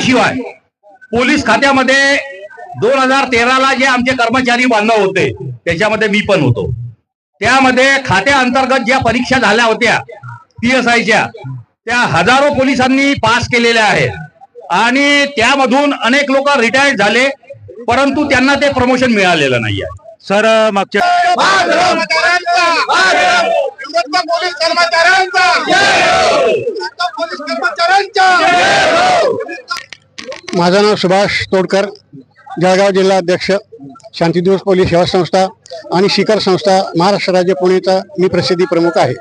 शिवाय पोलीस खात्यामध्ये दोन हजार तेराला जे आमचे कर्मचारी बांधव होते त्याच्यामध्ये मी पण होतो. त्यामध्ये खात्या अंतर्गत ज्या परीक्षा झाल्या होत्या पी एस आयच्या त्या हजारो पोलिसांनी पास केलेल्या आहेत. आणि त्यामधून अनेक लोक रिटायर्ड झाले परंतु त्यांना ते प्रमोशन मिळालेलं नाहीये. सर मागच्या पोलीस कर्मचाऱ्यांचा पोलीस कर्मचाऱ्यांचा माझं नाव सुभाष तोडकर जळगाव जिल्हा अध्यक्ष शांतीदिवस पोलीस सेवा संस्था आणि शिखर संस्था महाराष्ट्र राज्य पुणेचा मी प्रसिद्धी प्रमुख आहे.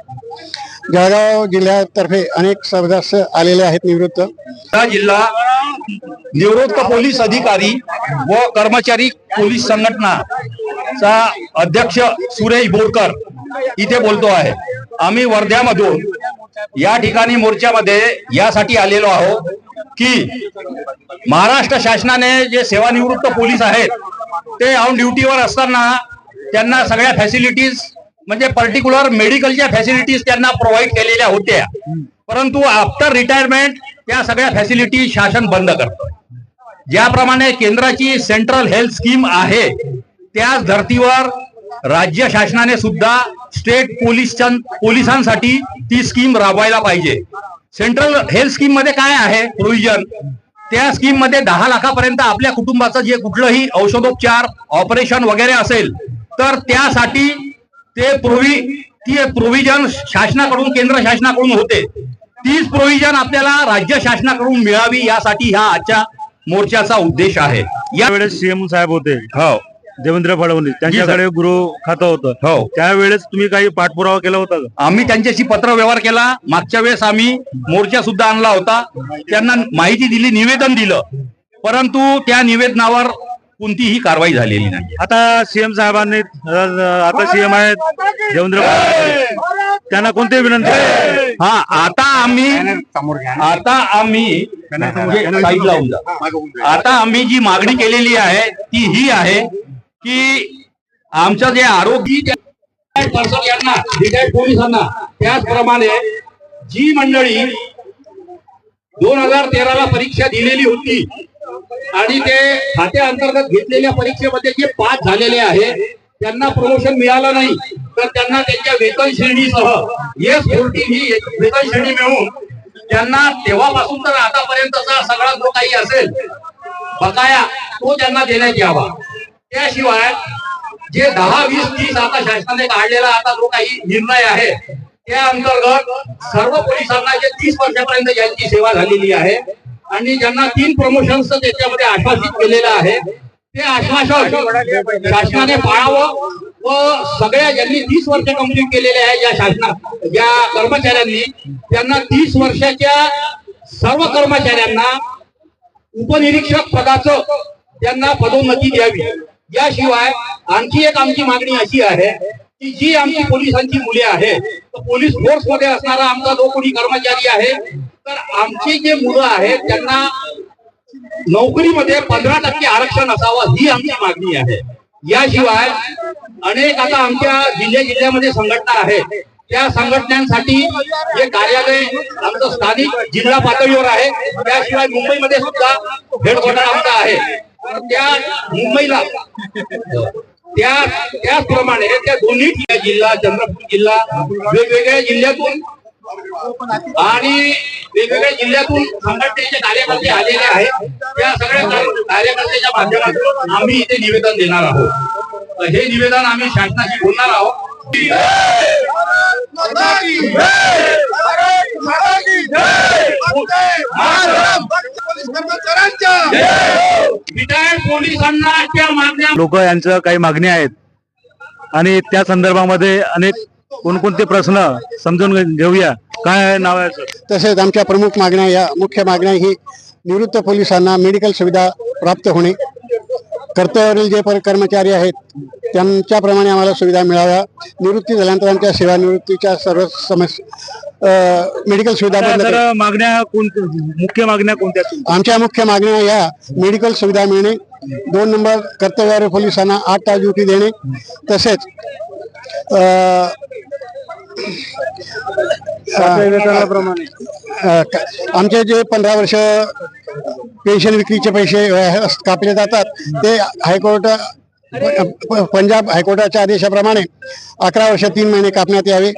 जळगाव जिल्ह्यातर्फे अनेक सदस्य आलेले आहेत निवृत्त. हा जिल्हा निवृत्त पोलीस अधिकारी व कर्मचारी पोलीस संघटनाचा अध्यक्ष सुरेश बोरकर इथे बोलतो आहे. आम्ही वर्ध्यामधून या ठिकाणी मोर्चामध्ये यासाठी आलेलो आहोत. की महाराष्ट्र शासनाने जे सेवानिवृत्त पोलीस आहेत ते ऑन ड्युटीवर असताना त्यांना सगळ्या फॅसिलिटीज म्हणजे पर्टिक्युलर मेडिकलच्या फॅसिलिटीज त्यांना प्रोव्हाइड केलेल्या होत्या. परंतु आफ्टर रिटायरमेंट त्या सगळ्या फॅसिलिटी शासन बंद करतोय ज्याप्रमाणे केंद्राची सेंट्रल हेल्थ स्कीम आहे त्याच धर्तीवर राज्य शासनाने सुद्धा स्टेट पोलिसांसाठी ती स्कीम राबवायला पाहिजे. सेंट्रल हेल्थ स्कीममध्ये काय आहे? प्रोव्हिजन त्या स्कीममध्ये दहा लाखापर्यंत आपल्या कुटुंबाचं जे कुठलंही औषधोपचार ऑपरेशन वगैरे असेल तर त्यासाठी ते प्रोव्हि ती प्रोव्हिजन शासनाकडून केंद्र शासनाकडून होते. तीच प्रोव्हिजन आपल्याला राज्य शासनाकडून मिळावी यासाठी हा आजच्या मोर्चाचा उद्देश आहे. या त्यावेळेस सीएम साहेब होते. हो. देवेंद्र फडणवीस त्यांच्याकडे गृह खातं होतं. हो. त्यावेळेस तुम्ही काही पाठपुरावा केला होता का? आम्ही त्यांच्याशी पत्र व्यवहार केला. मागच्या वेळेस आम्ही मोर्चा सुद्धा आणला होता. त्यांना माहिती दिली निवेदन दिलं. परंतु त्या निवेदनावर कोणतीही कारवाई झालेली नाही. आता सीएम साहेबांनी अं, आता सीएम आहेत देवेंद्र फडणवीस. त्यांना कोणती विनंती? आहे? हा आता आम्ही आता आम्ही म्हणजे साईड लावून जा. आता आम्ही जी मागणी केलेली आहे ती ही आहे की आमच्या जे आरोग्य पर्सन यांना रिटायर्ड पोलिसांना त्याचप्रमाणे जी मंडळी दोन हजार तेराला परीक्षा दिलेली होती आणि ते खात्या अंतर्गत घेतलेल्या परीक्षेमध्ये जे पास झालेले आहे त्यांना प्रमोशन मिळालं नाही तर त्यांना त्यांच्या वेतन श्रेणीसह एस फोर्टी ही वेतन श्रेणी मिळवून त्यांना तेव्हापासून तर आतापर्यंतचा सगळा जो काही असेल बकाया तो त्यांना देण्यात यावा. त्याशिवाय जे दहा वीस तीस आता शासनाने काढलेला आता जो काही निर्णय आहे त्या अंतर्गत सर्व पोलिसांना जे तीस वर्षापर्यंत ज्यांची सेवा झालेली आहे आणि ज्यांना तीन प्रमोशन्स त्याच्यामध्ये आश्वासित केलेलं आहे ते आश्वासन शासनाने पाळावं व सगळ्या ज्यांनी तीस वर्ष कंप्लीट केलेले आहे ज्या शासना ज्या कर्मचाऱ्यांनी त्यांना तीस वर्षाच्या सर्व कर्मचाऱ्यांना उपनिरीक्षक पदाचं त्यांना पदोन्नती द्यावी. याशिवाय आणखी एक आमची मागणी अशी आहे की जी आमची पोलिसांची मुले आहेत पोलीस फोर्समध्ये असणारा आमचा जो कोणी कर्मचारी आहे तर आमची जे मुलं आहेत त्यांना नोकरीमध्ये पंधरा टक्के आरक्षण असावं ही आमची मागणी आहे. याशिवाय अनेक आता आमच्या जिल्ह्या जिल्ह्यामध्ये संघटना आहेत. त्या संघटनांसाठी जे कार्यालय आमचं स्थानिक जिल्हा पातळीवर आहे त्याशिवाय मुंबईमध्ये सुद्धा हेडक्वार्टर आमचा आहे. त्या मुंबईला. त्या त्याचप्रमाणे त्या दोन्ही जिल्हा चंद्रपूर जिल्हा वेगवेगळ्या जिल्ह्यातून आणि वेगवेगळ्या जिल्ह्यातून संघटनेचे कार्यकर्ते आलेले आहेत. त्या सगळ्या कार्यकर्त्याच्या माध्यमातून आम्ही इथे निवेदन देणार आहोत. हे निवेदन आम्ही शासनाशी बोलणार आहोत. महाराज कर्मचाऱ्यांच्या रिटायर्ड पोलिसांना त्या मागण्या लोक यांच्या काही मागण्या आहेत आणि त्या संदर्भामध्ये अनेक कोणकोणते प्रश्न समजून घेऊया काय नाव आहे सर? तसेच आमच्या प्रमुख मागण्या या मुख्य मागण्या ही निवृत्त पोलिसांना मेडिकल सुविधा प्राप्त होणे कर्तव्यावरील जे पर- कर्मचारी आहेत त्यांच्याप्रमाणे आम्हाला सुविधा मिळाव्या. निवृत्ती झाल्यानंतर आमच्या सेवानिवृत्तीच्या सर्व समस्या मेडिकल सुविधा तर मागण्या कोणत्या? मुख्य मागण्या कोणत्या? आमच्या मुख्य मागण्या या मेडिकल सुविधा मिळणे दोन नंबर कर्तव्यावर पोलिसांना आठ तास ड्युटी देणे तसेच आमचे जे पंधरा वर्ष पेन्शन विक्रीचे पैसे कापले जातात ते हायकोर्ट पंजाब हायकोर्टाच्या आदेशाप्रमाणे अकरा वर्ष तीन महिने कापण्यात यावे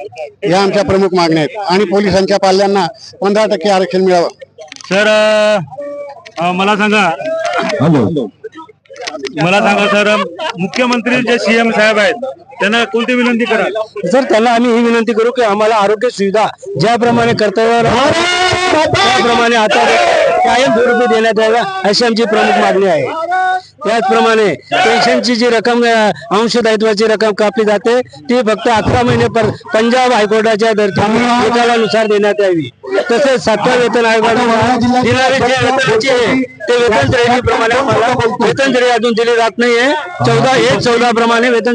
या आमच्या प्रमुख मागण्या आहेत. आणि पोलिसांच्या पाल्यांना पंधरा टक्के आरक्षण मिळावं. सर अ, मला सांगा. मला सांगा सर मुख्यमंत्री जे सीएम साहेब आहेत त्यांना कोणती विनंती कराल सर त्यांना आम्ही ही विनंती करू की आम्हाला आरोग्य सुविधा ज्याप्रमाणे कर्तव्यावर आहोत, त्याप्रमाणे आता कायम स्वरूपी देण्यात याव्या अशी आमची प्रमुख मागणी आहे. त्याचप्रमाणे पेन्शनची जी रक्कम अंशदायित्वाची रक्कम कापली जाते ती फक्त अकरा महिने पर पंजाब हायकोर्टाच्या निकालानुसार देण्यात यावी. तसेच सातव्या वेतन आयोगाने दिणारे जे आहे ते वेतन श्रेणीप्रमाणे वेतन श्रेणी अजून दिली जात नाहीये. चौदा एक चौदा प्रमाणे वेतन